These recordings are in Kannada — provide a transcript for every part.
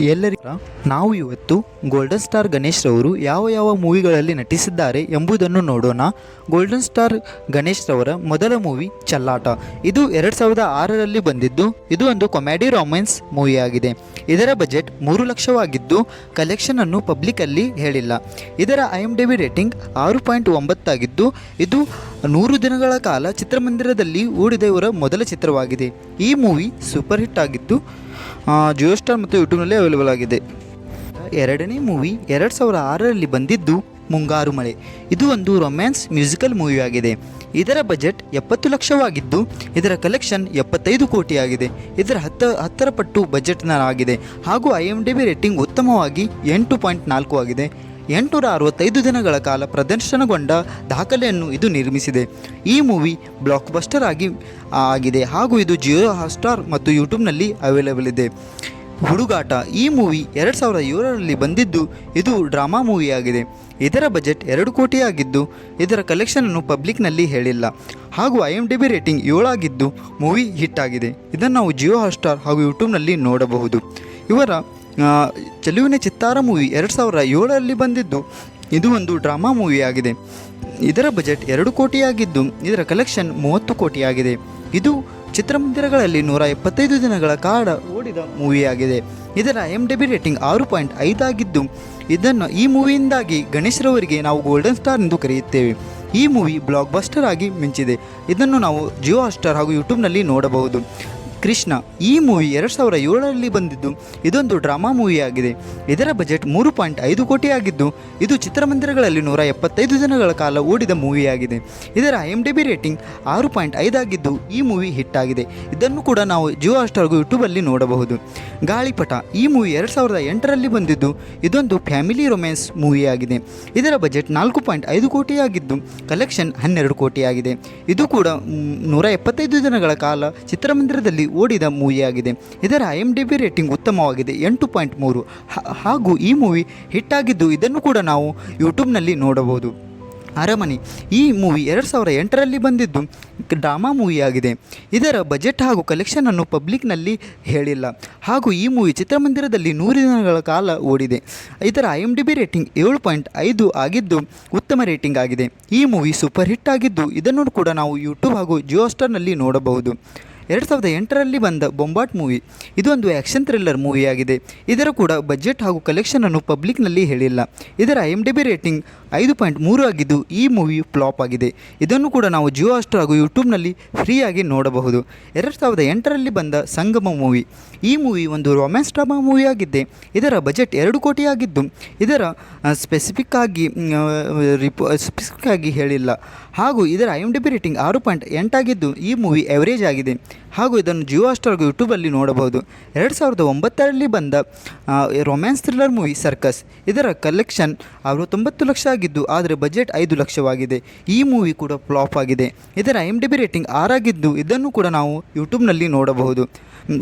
ಎಲ್ಲರಿಗ ನಾವು ಇವತ್ತು ಗೋಲ್ಡನ್ ಸ್ಟಾರ್ ಗಣೇಶ್ ರವರು ಯಾವ ಯಾವ ಮೂವಿಗಳಲ್ಲಿ ನಟಿಸಿದ್ದಾರೆ ಎಂಬುದನ್ನು ನೋಡೋಣ. ಗೋಲ್ಡನ್ ಸ್ಟಾರ್ ಗಣೇಶ್ ರವರ ಮೊದಲ ಮೂವಿ ಚಲ್ಲಾಟ. ಇದು ಎರಡು ಸಾವಿರದ ಆರರಲ್ಲಿ ಬಂದಿದ್ದು, ಇದು ಒಂದು ಕಾಮಿಡಿ ರೊಮ್ಯಾನ್ಸ್ ಮೂವಿಯಾಗಿದೆ ಇದರ ಬಜೆಟ್ ಮೂರು ಲಕ್ಷವಾಗಿದ್ದು ಕಲೆಕ್ಷನ್ ಅನ್ನು ಪಬ್ಲಿಕಲ್ಲಿ ಹೇಳಿಲ್ಲ. ಇದರ ಐ ಎಂ ಡಿ ರೇಟಿಂಗ್ ಆರು ಪಾಯಿಂಟ್ ಒಂಬತ್ತಾಗಿದ್ದು ಇದು ನೂರು ದಿನಗಳ ಕಾಲ ಚಿತ್ರಮಂದಿರದಲ್ಲಿ ಓಡಿದ ಇವರ ಮೊದಲ ಚಿತ್ರವಾಗಿದೆ. ಈ ಮೂವಿ ಸೂಪರ್ ಹಿಟ್ ಆಗಿದ್ದು ಜಿಯೋ ಸ್ಟಾರ್ ಮತ್ತು ಯೂಟ್ಯೂಬ್ನಲ್ಲಿ ಅವೈಲೇಬಲ್ ಆಗಿದೆ. ಎರಡನೇ ಮೂವಿ ಎರಡು ಸಾವಿರ ಆರರಲ್ಲಿ ಬಂದಿದ್ದು ಮುಂಗಾರು ಮಳೆ. ಇದು ಒಂದು ರೊಮ್ಯಾನ್ಸ್ ಮ್ಯೂಸಿಕಲ್ ಮೂವಿಯಾಗಿದೆ ಇದರ ಬಜೆಟ್ ಎಪ್ಪತ್ತು ಲಕ್ಷವಾಗಿದ್ದು, ಇದರ ಕಲೆಕ್ಷನ್ ಎಪ್ಪತ್ತೈದು ಕೋಟಿಯಾಗಿದೆ ಇದರ ಹತ್ತ, ಹತ್ತರ ಪಟ್ಟು ಬಜೆಟ್ನ ಆಗಿದೆ ಹಾಗೂ I M D B rating ಉತ್ತಮವಾಗಿ ಎಂಟು ಪಾಯಿಂಟ್ ನಾಲ್ಕು ಆಗಿದೆ. ಎಂಟುನೂರ ಅರವತ್ತೈದು ದಿನಗಳ ಕಾಲ ಪ್ರದರ್ಶನಗೊಂಡ ದಾಖಲೆಯನ್ನು ಇದು ನಿರ್ಮಿಸಿದೆ. ಈ ಮೂವಿ ಬ್ಲಾಕ್ ಬಸ್ಟರ್ ಆಗಿ ಆಗಿದೆ. ಹಾಗೂ ಇದು ಜಿಯೋ ಹಾಟ್ಸ್ಟಾರ್ ಮತ್ತು ಯೂಟ್ಯೂಬ್ನಲ್ಲಿ ಅವೈಲೇಬಲ್ ಇದೆ. ಹುಡುಗಾಟ. ಈ ಮೂವಿ ಎರಡು ಸಾವಿರದ ಏಳರಲ್ಲಿ ಬಂದಿದ್ದು ಇದು ಡ್ರಾಮಾ ಮೂವಿಯಾಗಿದೆ. ಇದರ ಬಜೆಟ್ ಎರಡು ಕೋಟಿಯಾಗಿದ್ದು, ಇದರ ಕಲೆಕ್ಷನನ್ನು ಪಬ್ಲಿಕ್ನಲ್ಲಿ ಹೇಳಿಲ್ಲ. ಹಾಗೂ I M D B rating ಏಳಾಗಿದ್ದು, movie hit ಆಗಿದೆ. ಇದನ್ನು ನಾವು ಜಿಯೋ ಹಾಟ್ಸ್ಟಾರ್ ಹಾಗೂ ಯೂಟ್ಯೂಬ್ನಲ್ಲಿ ನೋಡಬಹುದು. ಇವರ ಚೆಲುವಿನ ಚಿತ್ತಾರ ಮೂವಿ ಎರಡು ಸಾವಿರ ಏಳರಲ್ಲಿ ಬಂದಿದ್ದು. ಇದು ಒಂದು ಡ್ರಾಮಾ ಮೂವಿಯಾಗಿದೆ ಇದರ ಬಜೆಟ್ ಎರಡು ಕೋಟಿಯಾಗಿದ್ದು, ಇದರ ಕಲೆಕ್ಷನ್ ಮೂವತ್ತು ಕೋಟಿಯಾಗಿದೆ. ಇದು ಚಿತ್ರಮಂದಿರಗಳಲ್ಲಿ ನೂರ ಎಪ್ಪತ್ತೈದು ದಿನಗಳ ಕಾಡ ಓಡಿದ ಮೂವಿಯಾಗಿದೆ ಇದರ ಎಂ ಡಿ ಬಿ ರೇಟಿಂಗ್ ಆರು ಪಾಯಿಂಟ್ ಐದಾಗಿದ್ದು ಇದನ್ನು ಈ ಮೂವಿಯಿಂದಾಗಿ ಗಣೇಶ್ರವರಿಗೆ ನಾವು ಗೋಲ್ಡನ್ ಸ್ಟಾರ್ ಎಂದು ಕರೆಯುತ್ತೇವೆ. ಈ ಮೂವಿ ಬ್ಲಾಕ್ ಬಸ್ಟರ್ ಆಗಿ ಮಿಂಚಿದೆ. ಇದನ್ನು ನಾವು ಜಿಯೋ ಹಾಸ್ಟಾರ್ ಹಾಗೂ ಯೂಟ್ಯೂಬ್ನಲ್ಲಿ ನೋಡಬಹುದು. ಕೃಷ್ಣ ಈ ಮೂವಿ ಎರಡು ಸಾವಿರ ಏಳರಲ್ಲಿ ಬಂದಿದ್ದು ಇದೊಂದು ಡ್ರಾಮಾ ಮೂವಿಯಾಗಿದೆ ಇದರ ಬಜೆಟ್ ಮೂರು ಪಾಯಿಂಟ್ ಐದು ಕೋಟಿ ಆಗಿದ್ದು, ಇದು ಚಿತ್ರಮಂದಿರಗಳಲ್ಲಿ ನೂರ ಎಪ್ಪತ್ತೈದು ದಿನಗಳ ಕಾಲ ಓಡಿದ ಮೂವಿಯಾಗಿದೆ ಇದರ ಐ ಡಿ ಬಿ ರೇಟಿಂಗ್ ಆರು ಪಾಯಿಂಟ್ ಐದಾಗಿದ್ದು ಈ ಮೂವಿ ಹಿಟ್ ಆಗಿದೆ. ಇದನ್ನು ಕೂಡ ನಾವು ಜಿಯೋ ಹಾಟ್ಸ್ಟಾರ್ಗೂ ಯೂಟ್ಯೂಬಲ್ಲಿ ನೋಡಬಹುದು. ಗಾಳಿಪಟ ಈ ಮೂವಿ ಎರಡು ಸಾವಿರದ ಎಂಟರಲ್ಲಿ ಬಂದಿದ್ದು, ಇದೊಂದು ಫ್ಯಾಮಿಲಿ ರೊಮ್ಯಾನ್ಸ್ ಮೂವಿಯಾಗಿದೆ ಇದರ ಬಜೆಟ್ ನಾಲ್ಕು ಪಾಯಿಂಟ್ ಐದು ಕೋಟಿಯಾಗಿದ್ದು ಕಲೆಕ್ಷನ್ ಹನ್ನೆರಡು ಕೋಟಿಯಾಗಿದೆ ಇದು ಕೂಡ ನೂರ ಎಪ್ಪತ್ತೈದು ದಿನಗಳ ಕಾಲ ಚಿತ್ರಮಂದಿರದಲ್ಲಿ ಓಡಿದ ಮೂವಿಯಾಗಿದೆ ಇದರ I M D B rating ಉತ್ತಮವಾಗಿದೆ, ಎಂಟು ಪಾಯಿಂಟ್ ಮೂರು. ಹಾಗೂ ಈ ಮೂವಿ ಹಿಟ್ಟಾಗಿದ್ದು ಇದನ್ನು ಕೂಡ ನಾವು ಯೂಟ್ಯೂಬ್ನಲ್ಲಿ ನೋಡಬಹುದು. ಅರಮನೆ, ಈ ಮೂವಿ ಎರಡು ಸಾವಿರ ಎಂಟರಲ್ಲಿ ಬಂದಿದ್ದು ಡ್ರಾಮಾ ಮೂವಿಯಾಗಿದೆ ಇದರ ಬಜೆಟ್ ಹಾಗೂ ಕಲೆಕ್ಷನನ್ನು ಪಬ್ಲಿಕ್ನಲ್ಲಿ ಹೇಳಿಲ್ಲ. ಹಾಗೂ ಈ ಮೂವಿ ಚಿತ್ರಮಂದಿರದಲ್ಲಿ ನೂರು ದಿನಗಳ ಕಾಲ ಓಡಿದೆ. ಇದರ I M D B rating ಏಳು ಪಾಯಿಂಟ್ ಐದು ಆಗಿದ್ದು ಉತ್ತಮ ರೇಟಿಂಗ್ ಆಗಿದೆ. ಈ ಮೂವಿ ಸೂಪರ್ ಹಿಟ್ ಆಗಿದ್ದು ಇದನ್ನು ಕೂಡ ನಾವು ಯೂಟ್ಯೂಬ್ ಹಾಗೂ ಜಿಯೋ ಸ್ಟಾರ್ನಲ್ಲಿ ನೋಡಬಹುದು. ಎರಡು ಸಾವಿರದ ಎಂಟರಲ್ಲಿ ಬಂದ ಬೊಂಬಾಟ್ ಮೂವಿ. ಇದೊಂದು ಆ್ಯಕ್ಷನ್ ಥ್ರಿಲ್ಲರ್ ಮೂವಿಯಾಗಿದೆ. ಇದರ ಕೂಡ ಬಜೆಟ್ ಹಾಗೂ ಕಲೆಕ್ಷನನ್ನು ಪಬ್ಲಿಕ್ನಲ್ಲಿ ಹೇಳಿಲ್ಲ. ಇದರ I M D B rating ಐದು ಪಾಯಿಂಟ್ ಮೂರು ಆಗಿದ್ದು ಈ ಮೂವಿ ಫ್ಲಾಪ್ ಆಗಿದೆ. ಇದನ್ನು ಕೂಡ ನಾವು ಜಿಯೋ ಅಷ್ಟು ಹಾಗೂ ಯೂಟ್ಯೂಬ್ನಲ್ಲಿ ಫ್ರೀಯಾಗಿ ನೋಡಬಹುದು. ಎರಡು ಸಾವಿರದ ಎಂಟರಲ್ಲಿ ಬಂದ ಸಂಗಮ ಮೂವಿ. ಈ ಮೂವಿ ಒಂದು ರೊಮ್ಯಾನ್ಸ್ ಡ್ರಾಮಾ ಮೂವಿಯಾಗಿದ್ದೆ ಇದರ ಬಜೆಟ್ ಎರಡು ಕೋಟಿಯಾಗಿದ್ದು ಇದರ ಸ್ಪೆಸಿಫಿಕ್ ಆಗಿ ರಿಪೋ ಸ್ಪೆಸಿಫಿಕ್ ಆಗಿ ಹೇಳಿಲ್ಲ. ಹಾಗೂ ಇದರ ಐ ಡಿ ಬಿ ರೇಟಿಂಗ್ ಆರು ಪಾಯಿಂಟ್ ಎಂಟಾಗಿದ್ದು ಈ ಮೂವಿ ಎವರೇಜ್ ಆಗಿದೆ. ಹಾಗೂ ಇದನ್ನು ಜಿಯೋ ಸ್ಟಾರ್ಗೂ ಯೂಟ್ಯೂಬಲ್ಲಿ ನೋಡಬಹುದು. ಎರಡು ಸಾವಿರದ ಒಂಬತ್ತರಲ್ಲಿ ಬಂದ ರೊಮ್ಯಾನ್ಸ್ ಥ್ರಿಲ್ಲರ್ ಮೂವಿ ಸರ್ಕಸ್ ಇದರ ಕಲೆಕ್ಷನ್ ಅರವತ್ತೊಂಬತ್ತು ಲಕ್ಷ ಆಗಿದ್ದು, ಆದರೆ ಬಜೆಟ್ ಐದು ಲಕ್ಷವಾಗಿದೆ. ಈ ಮೂವಿ ಕೂಡ ಫ್ಲಾಪ್ ಆಗಿದೆ. ಇದರ ಎಂ ಡಿ ಬಿ ರೇಟಿಂಗ್ ಆರಾಗಿದ್ದು ಇದನ್ನು ಕೂಡ ನಾವು ಯೂಟ್ಯೂಬ್ನಲ್ಲಿ ನೋಡಬಹುದು.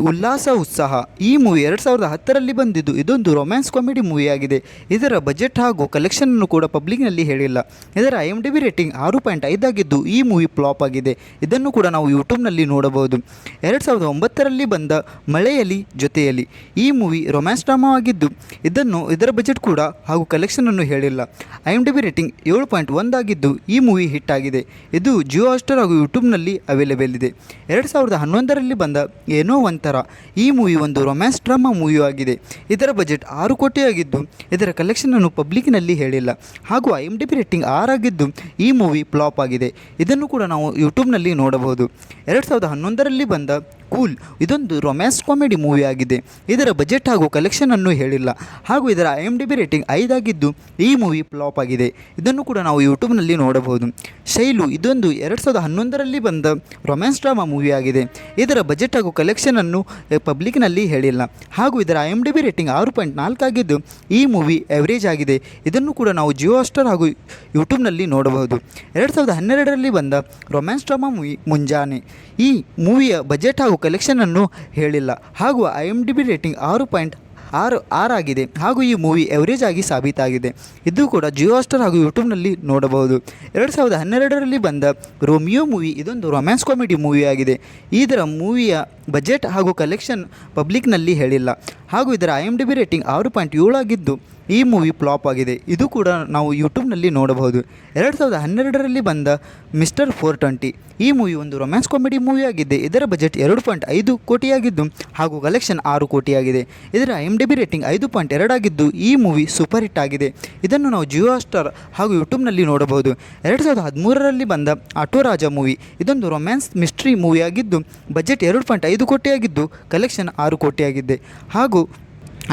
ಉಲ್ಲಾಸ, ಉತ್ಸಾಹ. ಈ ಮೂವಿ ಎರಡು ಸಾವಿರದ ಹತ್ತರಲ್ಲಿ ಬಂದಿದ್ದು, ಇದೊಂದು ರೊಮ್ಯಾನ್ಸ್ ಕಾಮಿಡಿ ಮೂವಿಯಾಗಿದೆ ಇದರ ಬಜೆಟ್ ಹಾಗೂ ಕಲೆಕ್ಷನನ್ನು ಕೂಡ ಪಬ್ಲಿಕ್ನಲ್ಲಿ ಹೇಳಿಲ್ಲ. ಇದರ I M D B rating ಆರು ಪಾಯಿಂಟ್ ಐದಾಗಿದ್ದು ಈ ಮೂವಿ ಫ್ಲಾಪ್ ಆಗಿದೆ. ಇದನ್ನು ಕೂಡ ನಾವು ಯೂಟ್ಯೂಬ್ನಲ್ಲಿ ನೋಡಬಹುದು. ಎರಡು ಸಾವಿರದ ಒಂಬತ್ತರಲ್ಲಿ ಬಂದ ಮಳೆಯಲ್ಲಿ ಜೊತೆಯಲ್ಲಿ ಈ ಮೂವಿ ರೊಮ್ಯಾನ್ಸ್ ಡ್ರಾಮಾ ಆಗಿದ್ದು, ಇದನ್ನು ಇದರ ಬಜೆಟ್ ಕೂಡ ಹಾಗೂ ಕಲೆಕ್ಷನನ್ನು ಹೇಳಿಲ್ಲ. I M D B rating ಏಳು ಪಾಯಿಂಟ್ ಒಂದಾಗಿದ್ದು ಈ ಮೂವಿ ಹಿಟ್ ಆಗಿದೆ. ಇದು ಜಿಯೋ ಹಾಸ್ಟರ್ ಹಾಗೂ ಯೂಟ್ಯೂಬ್ನಲ್ಲಿ ಅವೈಲೇಬಲ್ ಇದೆ. ಎರಡು ಸಾವಿರದ ಹನ್ನೊಂದರಲ್ಲಿ ಬಂದ ಏನೋ ಒಂಥರ ಈ ಮೂವಿ ಒಂದು ರೊಮ್ಯಾನ್ಸ್ ಡ್ರಾಮಾ ಮೂವಿಯೂ ಆಗಿದೆ. ಇದರ ಬಜೆಟ್ ಆರು ಕೋಟಿ ಆಗಿದ್ದು, ಇದರ ಕಲೆಕ್ಷನನ್ನು ಪಬ್ಲಿಕ್ನಲ್ಲಿ ಹೇಳಿಲ್ಲ. ಹಾಗೂ I M D B rating ಆರಾಗಿದ್ದು ಈ ಮೂವಿ ಫ್ಲಾಪ್ ಆಗಿದೆ. ಇದನ್ನು ಕೂಡ ನಾವು ಯೂಟ್ಯೂಬ್ನಲ್ಲಿ ನೋಡಬಹುದು. ಎರಡು ಸಾವಿರದ ಹನ್ನೊಂದರಲ್ಲಿ ಬಂದ ಕೂಲ್. ಇದೊಂದು ರೊಮ್ಯಾನ್ಸ್ ಕಾಮಿಡಿ ಮೂವಿ ಆಗಿದೆ. ಇದರ ಬಜೆಟ್ ಹಾಗೂ ಕಲೆಕ್ಷನನ್ನು ಹೇಳಿಲ್ಲ. ಹಾಗೂ ಇದರ I M D B rating ಐದಾಗಿದ್ದು ಈ ಮೂವಿ ಫ್ಲಾಪ್ ಆಗಿದೆ. ಇದನ್ನು ಕೂಡ ನಾವು ಯೂಟ್ಯೂಬ್ನಲ್ಲಿ ನೋಡಬಹುದು. ಶೈಲು ಇದೊಂದು ಎರಡು ಸಾವಿರದ ಹನ್ನೊಂದರಲ್ಲಿ ಬಂದ ರೊಮ್ಯಾನ್ಸ್ ಡ್ರಾಮಾ ಮೂವಿ ಆಗಿದೆ. ಇದರ ಬಜೆಟ್ ಹಾಗೂ ಕಲೆಕ್ಷನನ್ನು ಪಬ್ಲಿಕ್ನಲ್ಲಿ ಹೇಳಿಲ್ಲ. ಹಾಗೂ ಇದರ I M D B rating ಆರು ಪಾಯಿಂಟ್ ನಾಲ್ಕಾಗಿದ್ದು ಈ ಮೂವಿ ಎವರೇಜ್ ಆಗಿದೆ. ಇದನ್ನು ಕೂಡ ನಾವು ಜಿಯೋ ಸ್ಟಾರ್ ಹಾಗೂ ಯೂಟ್ಯೂಬ್ನಲ್ಲಿ ನೋಡಬಹುದು. ಎರಡು ಸಾವಿರದ ಹನ್ನೆರಡರಲ್ಲಿ ಬಂದ ರೊಮ್ಯಾನ್ಸ್ ಡ್ರಾಮಾ ಮೂವಿ ಮುಂಜಾನೆ. ಈ ಮೂವಿಯ ಬಜೆಟ್ ಹಾಗೂ ಕಲೆಕ್ಷನನ್ನು ಹೇಳಿಲ್ಲ. ಹಾಗೂ I M D B rating ಆರು ಪಾಯಿಂಟ್ ಆರು ಆರ್ ಆಗಿದೆ. ಹಾಗೂ ಈ ಮೂವಿ ಎವರೇಜ್ ಆಗಿ ಸಾಬೀತಾಗಿದೆ. ಇದು ಕೂಡ ಜಿಯೋ ಸ್ಟಾರ್ ಹಾಗೂ ಯೂಟ್ಯೂಬ್ನಲ್ಲಿ ನೋಡಬಹುದು. ಎರಡು ಸಾವಿರದ ಹನ್ನೆರಡರಲ್ಲಿ ಬಂದ ರೋಮಿಯೋ ಮೂವಿ ಇದೊಂದು ರೊಮ್ಯಾನ್ಸ್ ಕಾಮಿಡಿ ಮೂವಿ ಆಗಿದೆ. ಇದರ ಮೂವಿಯ ಬಜೆಟ್ ಹಾಗೂ ಕಲೆಕ್ಷನ್ ಪಬ್ಲಿಕ್ನಲ್ಲಿ ಹೇಳಿಲ್ಲ. ಹಾಗೂ ಇದರ I M D B rating ಆರು ಪಾಯಿಂಟ್ ಏಳು ಆಗಿದ್ದು ಈ ಮೂವಿ ಫ್ಲಾಪ್ ಆಗಿದೆ. ಇದು ಕೂಡ ನಾವು ಯೂಟ್ಯೂಬ್ನಲ್ಲಿ ನೋಡಬಹುದು. ಎರಡು ಸಾವಿರದ ಹನ್ನೆರಡರಲ್ಲಿ ಬಂದ ಮಿಸ್ಟರ್ ಫೋರ್ ಟ್ವೆಂಟಿ ಈ ಮೂವಿ ಒಂದು ರೊಮ್ಯಾನ್ಸ್ ಕಾಮಿಡಿ ಮೂವಿ ಆಗಿದೆ ಇದರ ಬಜೆಟ್ ಎರಡು ಪಾಯಿಂಟ್ ಐದು ಕೋಟಿಯಾಗಿದ್ದು ಹಾಗೂ ಕಲೆಕ್ಷನ್ ಆರು ಕೋಟಿಯಾಗಿದೆ. ಇದರ ಎಂ ಡಿ ಬಿ ರೇಟಿಂಗ್ ಐದು ಪಾಯಿಂಟ್ ಎರಡಾಗಿದ್ದು ಈ ಮೂವಿ ಸೂಪರ್ ಹಿಟ್ ಆಗಿದೆ. ಇದನ್ನು ನಾವು ಜಿಯೋ ಸ್ಟಾರ್ ಹಾಗೂ ಯೂಟ್ಯೂಬ್ನಲ್ಲಿ ನೋಡಬಹುದು. ಎರಡು ಸಾವಿರದ ಹದಿಮೂರರಲ್ಲಿ ಬಂದ ಆಟೋ ರಾಜ ಮೂವಿ ಇದೊಂದು ರೊಮ್ಯಾನ್ಸ್ ಮಿಸ್ಟ್ರಿ ಮೂವಿ ಆಗಿದ್ದು ಬಜೆಟ್ ಎರಡು ಪಾಯಿಂಟ್ ಐದು ಕೋಟಿಯಾಗಿದ್ದು ಕಲೆಕ್ಷನ್ ಆರು ಕೋಟಿಯಾಗಿದೆ. ಹಾಗೂ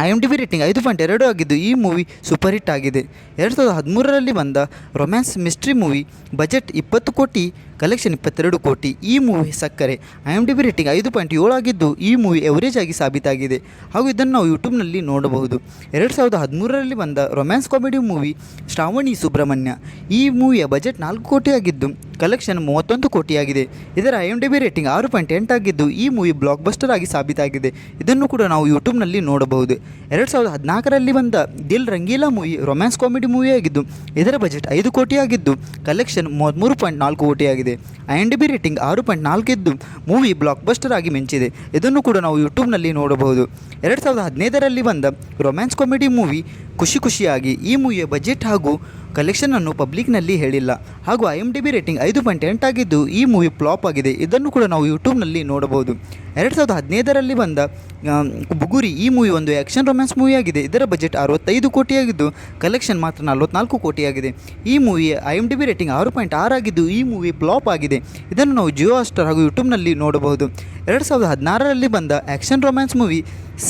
I M D B rating ಐದು ಪಾಯಿಂಟ್ ಎರಡು ಆಗಿದ್ದು ಈ ಮೂವಿ ಸೂಪರ್ ಹಿಟ್ ಆಗಿದೆ. ಎರಡು ಸಾವಿರದ ಹದಿಮೂರರಲ್ಲಿ ಬಂದ ರೊಮ್ಯಾನ್ಸ್ ಮಿಸ್ಟ್ರಿ ಮೂವಿ ಬಜೆಟ್ ಇಪ್ಪತ್ತು ಕೋಟಿ ಕಲೆಕ್ಷನ್ ಇಪ್ಪತ್ತೆರಡು ಕೋಟಿ. ಈ movie Sakkare. I M D B rating ಐದು ಪಾಯಿಂಟ್ ಏಳು ಆಗಿದ್ದು ಈ ಮೂವಿ ಎವರೇಜ್ ಆಗಿ ಸಾಬೀತಾಗಿದೆ. ಹಾಗೂ ಇದನ್ನು ನಾವು ಯೂಟ್ಯೂಬ್ನಲ್ಲಿ ನೋಡಬಹುದು. ಎರಡು ಸಾವಿರದ ಹದಿಮೂರರಲ್ಲಿ ಬಂದ romance comedy movie Shravani Subramanya. ಈ ಮೂವಿಯ ಬಜೆಟ್ ನಾಲ್ಕು ಕೋಟಿ ಆಗಿದ್ದು ಕಲೆಕ್ಷನ್ ಮೂವತ್ತೊಂದು ಕೋಟಿಯಾಗಿದೆ. ಇದರ I M D B rating ಆರು ಪಾಯಿಂಟ್ ಎಂಟಾಗಿದ್ದು ಈ ಮೂವಿ ಬ್ಲಾಕ್ ಬಸ್ಟರ್ ಆಗಿ ಸಾಬೀತಾಗಿದೆ. ಇದನ್ನು ಕೂಡ ನಾವು ಯೂಟ್ಯೂಬ್ನಲ್ಲಿ ನೋಡಬಹುದು. ಎರಡು ಸಾವಿರದ ಹದಿನಾಲ್ಕರಲ್ಲಿ ಬಂದ Dil Rangeela movie romance comedy movie ಆಗಿದ್ದು, ಇದರ ಬಜೆಟ್ ಐದು ಕೋಟಿಯಾಗಿದ್ದು ಕಲೆಕ್ಷನ್ ಮೂವತ್ತ್ಮೂರು ಪಾಯಿಂಟ್ ನಾಲ್ಕು ಕೋಟಿಯಾಗಿದೆ. I N D B rating ಆರು ಪಾಯಿಂಟ್ ನಾಲ್ಕು ಇದ್ದು ಮೂವಿ ಬ್ಲಾಕ್ ಬಸ್ಟರ್ ಆಗಿ ಮಿಂಚಿದೆ. ಇದನ್ನು ಕೂಡ ನಾವು ಯೂಟ್ಯೂಬ್ನಲ್ಲಿ ನೋಡಬಹುದು. ಎರಡು ಸಾವಿರದ ಹದಿನೈದರಲ್ಲಿ ಬಂದ ರೊಮ್ಯಾನ್ಸ್ ಕಾಮಿಡಿ ಮೂವಿ ಖುಷಿ ಖುಷಿಯಾಗಿ, ಈ ಮೂವಿಯ ಬಜೆಟ್ ಹಾಗೂ ಕಲೆಕ್ಷನನ್ನು ಪಬ್ಲಿಕ್ನಲ್ಲಿ ಹೇಳಿಲ್ಲ. ಹಾಗೂ I M D B rating ಐದು ಪಾಯಿಂಟ್ ಎಂಟಾಗಿದ್ದು ಈ ಮೂವಿ ಫ್ಲಾಪ್ ಆಗಿದೆ. ಇದನ್ನು ಕೂಡ ನಾವು ಯೂಟ್ಯೂಬ್ನಲ್ಲಿ ನೋಡಬಹುದು. ಎರಡು ಸಾವಿರದ ಹದಿನೈದರಲ್ಲಿ ಬಂದ ಬುಗುರಿ ಈ ಮೂವಿ ಒಂದು ಆ್ಯಕ್ಷನ್ ರೊಮ್ಯಾನ್ಸ್ ಮೂವಿ ಆಗಿದೆ. ಇದರ ಬಜೆಟ್ ಅರವತ್ತೈದು ಕೋಟಿಯಾಗಿದ್ದು ಕಲೆಕ್ಷನ್ ಮಾತ್ರ ನಲವತ್ನಾಲ್ಕು ಕೋಟಿಯಾಗಿದೆ ಈ movie I M D B rating ಆರು ಪಾಯಿಂಟ್ ಆರಾಗಿದ್ದು ಈ ಮೂವಿ ಫ್ಲಾಪ್ ಆಗಿದೆ. ಇದನ್ನು ನಾವು ಜಿಯೋ ಹಾಟ್ಸ್ಟಾರ್ ಹಾಗೂ ಯೂಟ್ಯೂಬ್ನಲ್ಲಿ ನೋಡಬಹುದು. ಎರಡು ಸಾವಿರದ ಹದಿನಾರರಲ್ಲಿ ಬಂದ action romance movie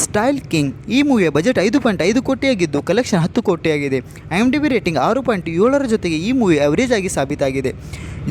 style king ಈ ಮೂವಿಯ ಬಜೆಟ್ ಐದು ಪಾಯಿಂಟ್ ಐದು ಕೋಟಿಯಾಗಿದ್ದು ಕಲೆಕ್ಷನ್ ಹತ್ತು ಕೋಟಿಯಾಗಿದೆ I M D B rating ಆರು ಪಾಯಿಂಟ್ ಏಳರ ಜೊತೆಗೆ ಈ ಮೂವಿ ಅವರೇಜ್ ಆಗಿ ಸಾಬೀತಾಗಿದೆ.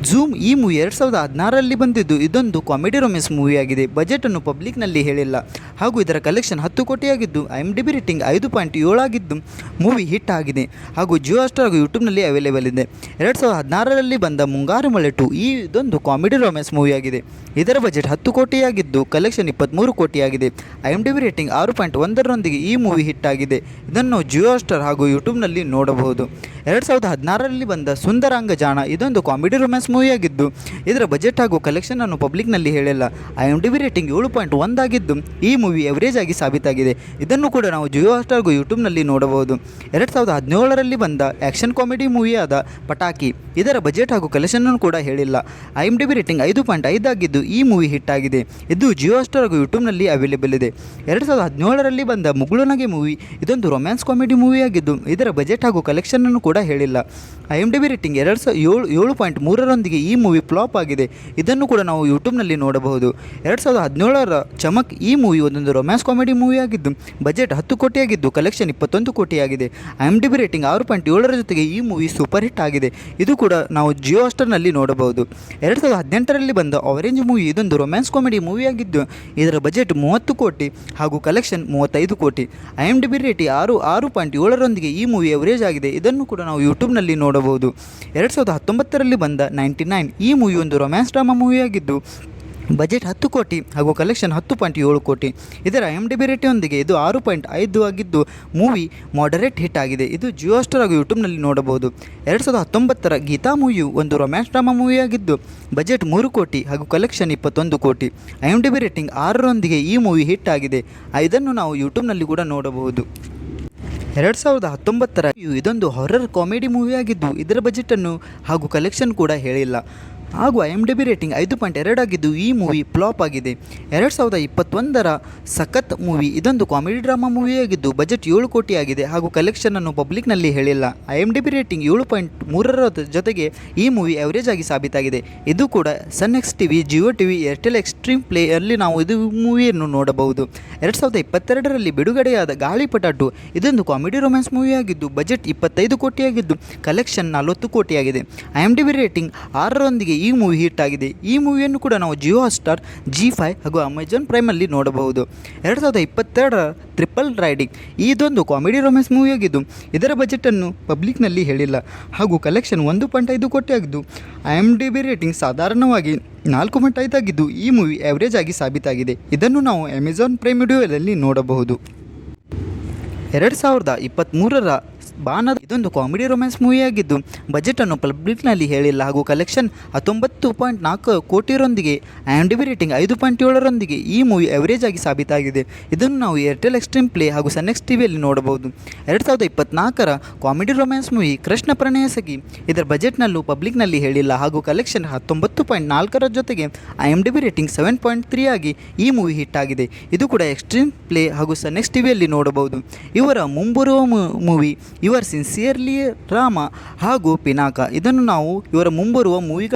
ಝೂಮ್ ಈ ಮೂವಿ ಎರಡು ಸಾವಿರದ ಹದಿನಾರರಲ್ಲಿ ಬಂದಿದ್ದು. ಇದೊಂದು ಕಾಮಿಡಿ ರೊಮ್ಯಾನ್ಸ್ ಮೂವಿಯಾಗಿದೆ ಬಜೆಟನ್ನು ಪಬ್ಲಿಕ್ನಲ್ಲಿ ಹೇಳಿಲ್ಲ. ಹಾಗೂ ಇದರ ಕಲೆಕ್ಷನ್ ಹತ್ತು ಕೋಟಿಯಾಗಿದ್ದು I M D B rating ಐದು ಪಾಯಿಂಟ್ ಏಳಾಗಿದ್ದು ಮೂವಿ ಹಿಟ್ ಆಗಿದೆ. ಹಾಗೂ ಜಿಯೋ ಸ್ಟಾರ್ ಹಾಗೂ ಯೂಟ್ಯೂಬ್ನಲ್ಲಿ ಅವೈಲೇಬಲ್ ಇದೆ. ಎರಡು ಸಾವಿರದ ಹದಿನಾರರಲ್ಲಿ ಬಂದ ಮುಂಗಾರು ಮಳೆ ಟು ಈ ಇದೊಂದು ಕಾಮಿಡಿ ರೊಮ್ಯಾನ್ಸ್ ಮೂವಿಯಾಗಿದೆ ಇದರ ಬಜೆಟ್ ಹತ್ತು ಕೋಟಿಯಾಗಿದ್ದು ಕಲೆಕ್ಷನ್ ಇಪ್ಪತ್ತ್ಮೂರು ಕೋಟಿಯಾಗಿದೆ. I M D B rating ಆರು ಪಾಯಿಂಟ್ ಒಂದರೊಂದಿಗೆ ಈ ಮೂವಿ ಹಿಟ್ ಆಗಿದೆ. ಇದನ್ನು ಜಿಯೋ ಸ್ಟಾರ್ ಹಾಗೂ ಯೂಟ್ಯೂಬ್ನಲ್ಲಿ ನೋಡಬಹುದು. ಎರಡು ಸಾವಿರದ ಹದಿನಾರರಲ್ಲಿ ಬಂದ ಸುಂದರಾಂಗ ಜಾಣ ಇದೊಂದು ಕಾಮಿಡಿ ರೊಮ್ಯಾನ್ಸ್ ಮೂವಿಯಾಗಿದ್ದು ಇದರ ಬಜೆಟ್ ಹಾಗೂ ಕಲೆಕ್ಷನನ್ನು ಪಬ್ಲಿಕ್ನಲ್ಲಿ ಹೇಳಿಲ್ಲ. I M D B rating ಏಳು ಪಾಯಿಂಟ್ ಒಂದಾಗಿದ್ದು ಈ ಮೂವಿ ಎವರೇಜ್ ಆಗಿ ಸಾಬೀತಾಗಿದೆ. ಇದನ್ನು ಕೂಡ ನಾವು ಜಿಯೋ ಹಾಟ್ಸ್ಟಾರ್ಗೂ ಯೂಟ್ಯೂಬ್ನಲ್ಲಿ ನೋಡಬಹುದು. ಎರಡು ಸಾವಿರದ ಹದಿನೇಳರಲ್ಲಿ ಬಂದ ಆ್ಯಕ್ಷನ್ ಕಾಮಿಡಿ ಮೂವಿಯಾದ ಪಟಾಕಿ. ಇದರ ಬಜೆಟ್ ಹಾಗೂ ಕಲೆಕ್ಷನ್ ಅನ್ನು ಕೂಡ ಹೇಳಿಲ್ಲ. I M D B rating ಐದು ಪಾಯಿಂಟ್ ಐದಾಗಿದ್ದು ಈ ಮೂವಿ ಹಿಟ್ ಆಗಿದೆ. ಇದು ಜಿಯೋ ಹಾಸ್ಟಾರ್ ಹಾಗೂ ಯೂಟ್ಯೂಬ್ನಲ್ಲಿ ಅವೈಲೇಬಲ್ ಇದೆ. ಎರಡು ಸಾವಿರದ ಹದಿನೇಳರಲ್ಲಿ ಬಂದ ಮುಗುಳುನಗೆ ಮೂವಿ ಇದೊಂದು ರೊಮ್ಯಾನ್ಸ್ ಕಾಮಿಡಿ ಮೂವಿಯಾಗಿದ್ದು ಇದರ ಬಜೆಟ್ ಹಾಗೂ ಕಲೆಕ್ಷನ್ ಅನ್ನು ಕೂಡ ಹೇಳಿಲ್ಲ. I M D B rating ಎರಡು ಸಾವಿರ ಏಳು ಏಳು ಪಾಯಿಂಟ್ ಮೂರರೊಂದಿಗೆ ಈ ಮೂವಿ ಫ್ಲಾಪ್ ಆಗಿದೆ. ಇದನ್ನು ಕೂಡ ನಾವು ಯೂಟ್ಯೂಬ್ನಲ್ಲಿ ನೋಡಬಹುದು. ಎರಡು ಸಾವಿರದ ಹದಿನೇಳರ ಚಮಕ್ ಈ ಮೂವಿ ಒಂದೊಂದು ರೊಮ್ಯಾನ್ಸ್ ಕಾಮಿಡಿ ಮೂವಿ ಆಗಿದ್ದು, ಬಜೆಟ್ ಹತ್ತು ಕೋಟಿಯಾಗಿದ್ದು, ಕಲೆಕ್ಷನ್ ಇಪ್ಪತ್ತೊಂದು ಕೋಟಿಯಾಗಿದೆ. I M D B rating ಆರು ಪಾಯಿಂಟ್ ಏಳರ ಜೊತೆಗೆ ಈ ಮೂವಿ ಸೂಪರ್ ಹಿಟ್ ಆಗಿದೆ. ಇದು ಕೂಡ ನಾವು ಜಿಯೋ ಅಷ್ಟರ್ನಲ್ಲಿ ನೋಡಬಹುದು. ಎರಡು ಸಾವಿರದ ಹದಿನೆಂಟರಲ್ಲಿ ಬಂದ ಆರೆಂಜ್ ಮೂವಿ ಇದೊಂದು ರೊಮ್ಯಾನ್ಸ್ ಕಾಮಿಡಿ ಮೂವಿಯಾಗಿದ್ದು ಇದರ ಬಜೆಟ್ ಮೂವತ್ತು ಕೋಟಿ ಹಾಗೂ ಕಲೆಕ್ಷನ್ ಮೂವತ್ತೈದು ಕೋಟಿ. I M D B rating ಆರು ಆರು ಪಾಯಿಂಟ್ ಏಳರೊಂದಿಗೆ ಈ ಮೂವಿ ಎವರೇಜ್ ಆಗಿದೆ. ಇದನ್ನು ಕೂಡ ನಾವು ಯೂಟ್ಯೂಬ್ನಲ್ಲಿ ನೋಡಬಹುದು. ಎರಡು ಸಾವಿರದ ಹತ್ತೊಂಬತ್ತರಲ್ಲಿ ಬಂದ ನೈಂಟಿ ನೈನ್. ಈ ಮೂವಿ ಒಂದು ರೊಮ್ಯಾನ್ಸ್ ಡ್ರಾಮಾ ಮೂವಿಯಾಗಿದ್ದು ಬಜೆಟ್ ಹತ್ತು ಕೋಟಿ ಹಾಗೂ ಕಲೆಕ್ಷನ್ ಹತ್ತು ಪಾಯಿಂಟ್ ಏಳು ಕೋಟಿ. ಇದರ ಎಂ ಡಿ ಬಿ ಇದು ಆರು ಪಾಯಿಂಟ್ ಐದು ಆಗಿದ್ದು ಮೂವಿ ಮಾಡರೇಟ್ ಹಿಟ್ ಆಗಿದೆ. ಇದು ಜಿಯೋ ಸ್ಟಾರ್ ಹಾಗೂ ಯೂಟ್ಯೂಬ್ನಲ್ಲಿ ನೋಡಬಹುದು. ಎರಡು ಸಾವಿರದ ಹತ್ತೊಂಬತ್ತರ ಗೀತಾ ಮೂವಿಯು ಒಂದು ರೊಮ್ಯಾನ್ಸ್ ಡ್ರಾಮಾ ಮೂವಿಯಾಗಿದ್ದು ಬಜೆಟ್ ಮೂರು ಕೋಟಿ ಹಾಗೂ ಕಲೆಕ್ಷನ್ ಇಪ್ಪತ್ತೊಂದು ಕೋಟಿ. I M D B rating ಆರರೊಂದಿಗೆ ಈ ಮೂವಿ ಹಿಟ್ ಆಗಿದೆ. ಇದನ್ನು ನಾವು ಯೂಟ್ಯೂಬ್ನಲ್ಲಿ ಕೂಡ ನೋಡಬಹುದು. ಎರಡು ಸಾವಿರದ ಹತ್ತೊಂಬತ್ತರ ಇದೊಂದು ಹಾರರ್ ಕಾಮಿಡಿ ಮೂವಿಯಾಗಿದ್ದು ಇದರ ಬಜೆಟ್ ಅನ್ನು ಹಾಗೂ ಕಲೆಕ್ಷನ್ ಕೂಡ ಹೇಳಿಲ್ಲ. ಹಾಗೂ I M D B rating ಐದು ಪಾಯಿಂಟ್ ಎರಡಾಗಿದ್ದು ಈ ಮೂವಿ ಫ್ಲಾಪ್ ಆಗಿದೆ. ಎರಡು ಸಾವಿರದ ಇಪ್ಪತ್ತೊಂದರ ಸಖತ್ ಮೂವಿ ಇದೊಂದು ಕಾಮಿಡಿ ಡ್ರಾಮಾ ಮೂವಿಯಾಗಿದ್ದು ಬಜೆಟ್ ಏಳು ಕೋಟಿ ಆಗಿದೆ ಹಾಗೂ ಕಲೆಕ್ಷನನ್ನು ಪಬ್ಲಿಕ್ನಲ್ಲಿ ಹೇಳಿಲ್ಲ. I M D B rating ಏಳು ಪಾಯಿಂಟ್ ಮೂರರ ಜೊತೆಗೆ ಈ ಮೂವಿ ಅವರೇಜ್ ಆಗಿ ಸಾಬೀತಾಗಿದೆ. ಇದು ಕೂಡ Sun X T V Jio T V Airtel Xtreme ಪ್ಲೇಯಲ್ಲಿ ನಾವು ಇದು ಮೂವಿಯನ್ನು ನೋಡಬಹುದು. ಎರಡು ಸಾವಿರದ ಇಪ್ಪತ್ತೆರಡರಲ್ಲಿ ಬಿಡುಗಡೆಯಾದ ಗಾಳಿಪಟ ಪಟಾಟು ಇದೊಂದು ಕಾಮಿಡಿ ರೊಮ್ಯಾನ್ಸ್ ಮೂವಿಯಾಗಿದ್ದು ಬಜೆಟ್ ಇಪ್ಪತ್ತೈದು ಕೋಟಿಯಾಗಿದ್ದು ಕಲೆಕ್ಷನ್ ನಲವತ್ತು ಕೋಟಿಯಾಗಿದೆ I M D B rating ಆರರೊಂದಿಗೆ ಈ ಮೂವಿ ಹಿಟ್ ಆಗಿದೆ. ಈ ಮೂವಿಯನ್ನು ಕೂಡ ನಾವು ಜಿಯೋ ಸ್ಟಾರ್ ಜಿ ಫೈ ಹಾಗೂ ಅಮೆಜಾನ್ ಪ್ರೈಮಲ್ಲಿ ನೋಡಬಹುದು. ಎರಡು ಸಾವಿರದ ಇಪ್ಪತ್ತೆರಡರ ಟ್ರಿಪಲ್ ರೈಡಿಂಗ್. ಇದೊಂದು ಕಾಮಿಡಿ ರೊಮ್ಯಾನ್ಸ್ ಮೂವಿಯಾಗಿದ್ದು ಇದರ ಬಜೆಟನ್ನು ಪಬ್ಲಿಕ್ನಲ್ಲಿ ಹೇಳಿಲ್ಲ. ಹಾಗೂ ಕಲೆಕ್ಷನ್ ಒಂದು ಪಾಯಿಂಟ್ ಐದು ಕೋಟಿ ಆಗಿದ್ದು I M D B rating ಸಾಧಾರಣವಾಗಿ ನಾಲ್ಕು ಪಾಯಿಂಟ್ ಐದಾಗಿದ್ದು ಈ ಮೂವಿ ಆವರೇಜ್ ಆಗಿ ಸಾಬೀತಾಗಿದೆ. ಇದನ್ನು ನಾವು ಅಮೆಜಾನ್ ಪ್ರೈಮ್ ವಿಡಿಯೋದಲ್ಲಿ ನೋಡಬಹುದು. ಎರಡು ಸಾವಿರದ ಇಪ್ಪತ್ತ್ಮೂರರ ಬಾನದ ಇದೊಂದು ಕಾಮಿಡಿ ರೊಮ್ಯಾನ್ಸ್ ಮೂವಿಯಾಗಿದ್ದು ಬಜೆಟನ್ನು ಪಬ್ಲಿಕ್ನಲ್ಲಿ ಹೇಳಿಲ್ಲ ಹಾಗೂ ಕಲೆಕ್ಷನ್ ಹತ್ತೊಂಬತ್ತು ಪಾಯಿಂಟ್ ನಾಲ್ಕು ಕೋಟಿರೊಂದಿಗೆ ಆ್ಯಂಡ್ ಬಿ ರೇಟಿಂಗ್ ಐದು ಪಾಯಿಂಟ್ ಏಳರೊಂದಿಗೆ ಈ ಮೂವಿ ಎವರೇಜ್ ಆಗಿ ಸಾಬೀತಾಗಿದೆ. ಇದನ್ನು ನಾವು ಏರ್ಟೆಲ್ ಎಕ್ಸ್ಟ್ರೀಮ್ ಪ್ಲೇ ಹಾಗೂ ಸನ್ನೆಕ್ಸ್ ಟಿವಿಯಲ್ಲಿ ನೋಡಬಹುದು. ಎರಡು ಸಾವಿರದ ಇಪ್ಪತ್ನಾಲ್ಕರ ಕಾಮಿಡಿ ರೊಮ್ಯಾನ್ಸ್ ಮೂವಿ ಕೃಷ್ಣ ಪ್ರಣಯ ಸಖಿ ಇದರ ಬಜೆಟ್ನಲ್ಲೂ ಪಬ್ಲಿಕ್ನಲ್ಲಿ ಹೇಳಿಲ್ಲ ಹಾಗೂ ಕಲೆಕ್ಷನ್ ಹತ್ತೊಂಬತ್ತು ಪಾಯಿಂಟ್ ನಾಲ್ಕರ ಜೊತೆಗೆ I M D B rating seven point three ಆಗಿ ಈ ಮೂವಿ ಹಿಟ್ ಆಗಿದೆ. ಇದು ಕೂಡ ಎಕ್ಸ್ಟ್ರೀಮ್ ಪ್ಲೇ ಹಾಗೂ ಸನ್ನೆಕ್ಸ್ ಟಿವಿಯಲ್ಲಿ ನೋಡಬಹುದು. ಇವರ ಮುಂಬರುವ ಮೂವಿ ಇವರ್ ಸಿನ್ಸಿಯರ್ಲಿ ರಾಮ ಹಾಗೂ ಪಿನಾಕ. ಇದನ್ನು ನಾವು ಇವರ ಮುಂಬರುವ ಮೂವಿಗಳ